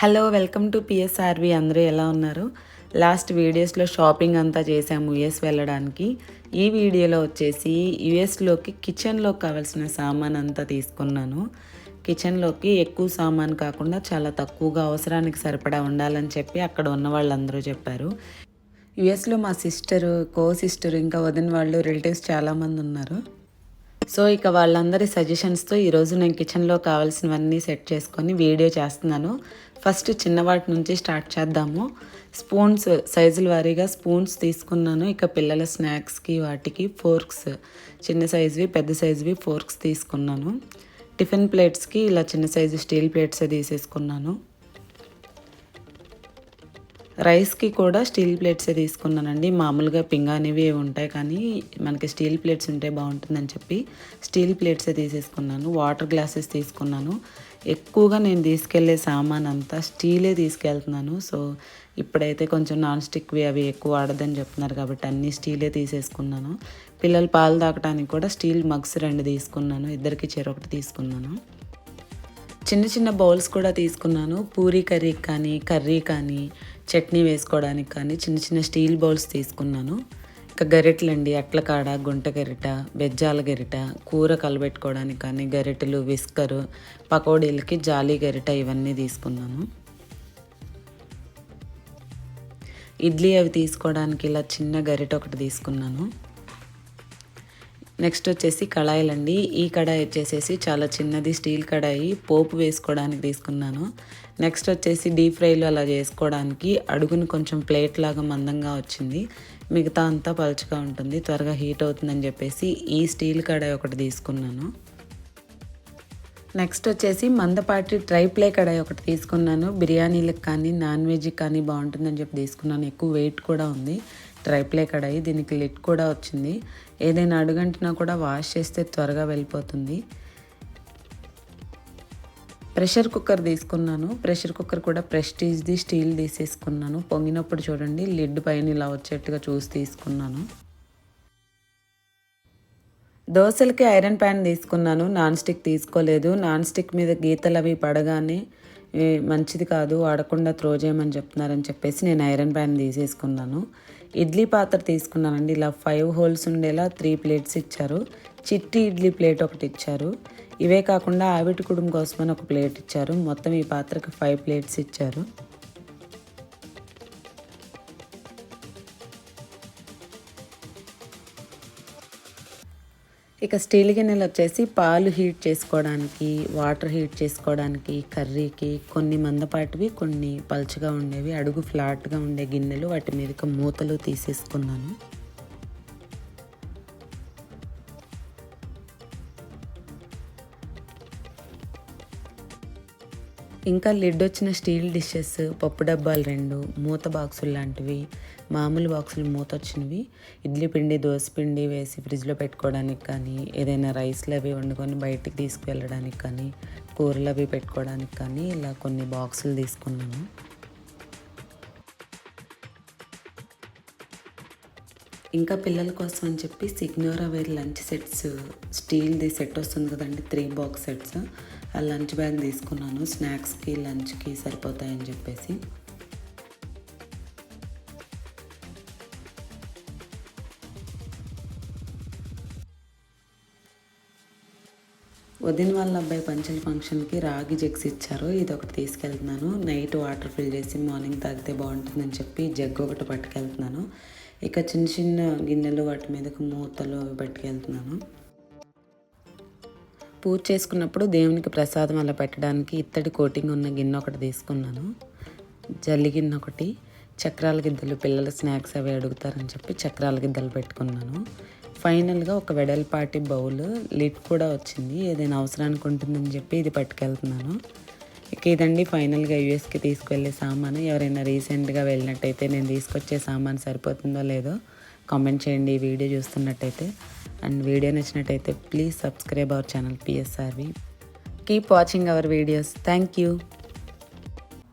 Hello welcome to పిఎస్ఆర్వి అందరూ ఎలా ఉన్నారు? లాస్ట్ వీడియోస్లో షాపింగ్ అంతా చేసాము యుఎస్ వెళ్ళడానికి. ఈ వీడియోలో వచ్చేసి యుఎస్లోకి కిచెన్లోకి కావాల్సిన సామాన్ అంతా తీసుకున్నాను. కిచెన్లోకి ఎక్కువ సామాన్ కాకుండా చాలా తక్కువగా అవసరానికి సరిపడా ఉండాలని చెప్పి అక్కడ ఉన్న వాళ్ళందరూ చెప్పారు. యుఎస్లో మా సిస్టర్ కో సిస్టర్ ఇంకా వదిన వాళ్ళు రిలేటివ్స్ చాలామంది ఉన్నారు. సో ఇక వాళ్ళందరి సజెషన్స్తో ఈరోజు నేను కిచెన్లో కావాల్సినవన్నీ సెట్ చేసుకొని వీడియో చేస్తున్నాను. ఫస్ట్ చిన్నవాటి నుంచి స్టార్ట్ చేద్దాము. స్పూన్స్ సైజుల వారీగా స్పూన్స్ తీసుకున్నాను. ఇక పిల్లల స్నాక్స్కి వాటికి ఫోర్క్స్ చిన్న సైజువి పెద్ద సైజువి ఫోర్క్స్ తీసుకున్నాను. టిఫిన్ ప్లేట్స్కి ఇలా చిన్న సైజు స్టీల్ ప్లేట్సే తీసేసుకున్నాను. రైస్కి కూడా స్టీల్ ప్లేట్సే తీసుకున్నానండి. మామూలుగా పింగానివి ఉంటాయి కానీ మనకి స్టీల్ ప్లేట్స్ ఉంటే బాగుంటుందని చెప్పి స్టీల్ ప్లేట్సే తీసేసుకున్నాను. వాటర్ గ్లాసెస్ తీసుకున్నాను. ఎక్కువగా నేను తీసుకెళ్ళే సామాన్ అంతా స్టీలే తీసుకెళ్తున్నాను. సో ఇప్పుడైతే కొంచెం నాన్ స్టిక్వి అవి ఎక్కువ వాడదని చెప్తున్నారు కాబట్టి అన్నీ స్టీలే తీసేసుకున్నాను. పిల్లలు పాలు తాగడానికి కూడా స్టీల్ మగ్స్ రెండు తీసుకున్నాను. ఇద్దరికి చెరొకటి తీసుకున్నాను. చిన్న చిన్న బౌల్స్ కూడా తీసుకున్నాను. పూరీ కర్రీ కానీ కర్రీ కానీ చట్నీ వేసుకోవడానికి కానీ చిన్న చిన్న స్టీల్ బౌల్స్ తీసుకున్నాను. గరిటెలండి. అట్ల కాడ గుంట గరిట బెజ్జాల గరిట కూర కలబెట్టుకోవడానికి కానీ గరిటలు విస్కరు పకోడీలకి జాలీ గరిట ఇవన్నీ తీసుకున్నాను. ఇడ్లీ అవి తీసుకోవడానికి ఇలా చిన్న గరిట ఒకటి తీసుకున్నాను. నెక్స్ట్ వచ్చేసి కళాయిలండి. ఈ కడాయి వచ్చేసేసి చాలా చిన్నది స్టీల్ కడాయి. పోపు వేసుకోవడానికి తీసుకున్నాను. నెక్స్ట్ వచ్చేసి డీప్ ఫ్రైలు అలా చేసుకోవడానికి అడుగును కొంచెం ప్లేట్ లాగా మందంగా వచ్చింది. మిగతా అంతా పలుచగా ఉంటుంది. త్వరగా హీట్ అవుతుందని చెప్పేసి ఈ స్టీల్ కడాయి ఒకటి తీసుకున్నాను. నెక్స్ట్ వచ్చేసి మందపాటి ట్రై ప్లే కడాయి ఒకటి తీసుకున్నాను. బిర్యానీలకు కానీ నాన్ వెజ్కి కానీ బాగుంటుందని చెప్పి తీసుకున్నాను. ఎక్కువ వెయిట్ కూడా ఉంది. ట్రై ప్లే కడాయి దీనికి లిట్ కూడా వచ్చింది. ఏదైనా అడుగంటినా కూడా వాష్ చేస్తే త్వరగా వెళ్ళిపోతుంది. ప్రెషర్ కుక్కర్ తీసుకున్నాను. ప్రెషర్ కుక్కర్ కూడా ప్రెస్టీజ్ది స్టీల్ తీసేసుకున్నాను. పొంగినప్పుడు చూడండి లిడ్ పైన ఇలా వచ్చేట్టుగా చూసి తీసుకున్నాను. దోశలకి ఐరన్ ప్యాన్ తీసుకున్నాను. నాన్ స్టిక్ తీసుకోలేదు. నాన్ స్టిక్ మీద గీతలు అవి పడగానే మంచిది కాదు వాడకుండా త్రో చేయమని చెప్తున్నారని చెప్పేసి నేను ఐరన్ ప్యాన్ తీసేసుకున్నాను. ఇడ్లీ పాత్ర తీసుకున్నానండి. ఇలా ఫైవ్ హోల్స్ ఉండేలా త్రీ ప్లేట్స్ ఇచ్చారు. చిట్టి ఇడ్లీ ప్లేట్ ఒకటి ఇచ్చారు. ఇవే కాకుండా ఆవిటి కుటుంబం కోసమని ఒక ప్లేట్ ఇచ్చారు. మొత్తం ఈ పాత్రకి ఫైవ్ ప్లేట్స్ ఇచ్చారు. ఇక స్టీల్ గిన్నెలు వచ్చేసి పాలు హీట్ చేసుకోవడానికి వాటర్ హీట్ చేసుకోవడానికి కర్రీకి కొన్ని మందపాటివి కొన్ని పలుచగా ఉండేవి. అడుగు ఫ్లాట్గా ఉండే గిన్నెలు వాటి మీదకి మూతలు తీసేసుకున్నాను. ఇంకా లిడ్ వచ్చిన స్టీల్ డిషెస్ పప్పు డబ్బాలు రెండు మూత బాక్సులు లాంటివి మామూలు బాక్సులు మూత వచ్చినవి ఇడ్లీ పిండి దోశ పిండి వేసి ఫ్రిడ్జ్లో పెట్టుకోవడానికి కానీ ఏదైనా రైస్లు అవి వండుకొని బయటికి తీసుకువెళ్ళడానికి కానీ కూరలు అవి పెట్టుకోవడానికి కానీ ఇలా కొన్ని బాక్సులు తీసుకున్నాను. ఇంకా పిల్లల కోసం అని చెప్పి సిగ్నోరా వేర్ లంచ్ సెట్స్ స్టీల్ది సెట్ వస్తుంది కదండి three box sets. Lunch bag తీసుకున్నాను. స్నాక్స్కి లంచ్కి సరిపోతాయని చెప్పేసి. వదిన వాళ్ళ అబ్బాయి పంచల ఫంక్షన్కి రాగి జగ్స్ ఇచ్చారు. ఇది ఒకటి తీసుకెళ్తున్నాను. నైట్ వాటర్ ఫిల్ చేసి మార్నింగ్ తాగితే బాగుంటుందని చెప్పి జగ్ ఒకటి పట్టుకెళ్తున్నాను. ఇక చిన్న చిన్న గిన్నెలు వాటి మీదకు మూతలు పట్టుకెళ్తున్నాను. పూజ చేసుకున్నప్పుడు దేవునికి ప్రసాదం అలా పెట్టడానికి ఇత్తడి కోటింగ్ ఉన్న గిన్నె ఒకటి తీసుకున్నాను. జల్లి గిన్నె ఒకటి చక్రాల గిద్దలు పిల్లల స్నాక్స్ అవి అడుగుతారని చెప్పి చక్రాల గిద్దలు పెట్టుకున్నాను. ఫైనల్గా ఒక వెడల్పాటి బౌల్ లిడ్ కూడా వచ్చింది. ఏదైనా అవసరానికి ఉంటుందని చెప్పి ఇది పట్టుకెళ్తున్నాను. ఇక ఇదండి ఫైనల్గా యూఎస్కి తీసుకువెళ్ళే సామాను. ఎవరైనా రీసెంట్గా వెళ్ళినట్టయితే నేను తీసుకొచ్చే సామాన్ సరిపోతుందో లేదో కామెంట్ చేయండి. ఈ వీడియో చూస్తున్నట్టయితే అండ్ వీడియో నచ్చినట్టయితే please subscribe our channel PSRV keep watching our videos thank you